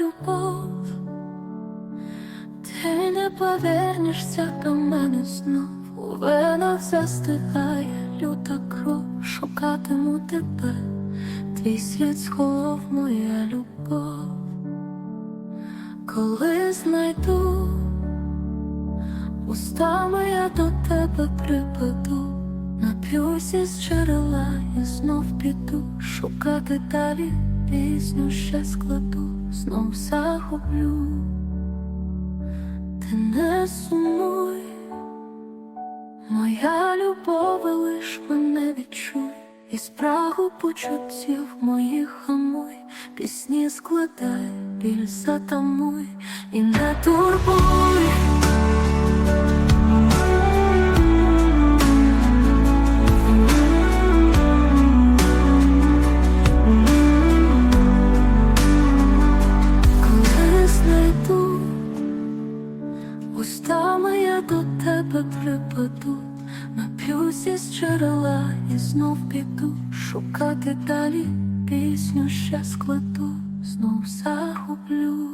любов, ти не повернешся до мене знов. У венах застигає люта кров, шукатиму тебе, твій слід сховав моя любов. Коли знайду, устами я до тебе припаду, нап'юся з джерела і знов піду. Шукати далі пісню ще складу, знов загублю, ти не сумуй, моя любов лиш мене відчуй, і спрагу почуттів моїх хамуй, пісні складай, біль затамуй. І не турбуй. Устами я до тебе припаду, нап'юся з джерела і знов піду. Шукати далі пісню ще складу, знов загублю.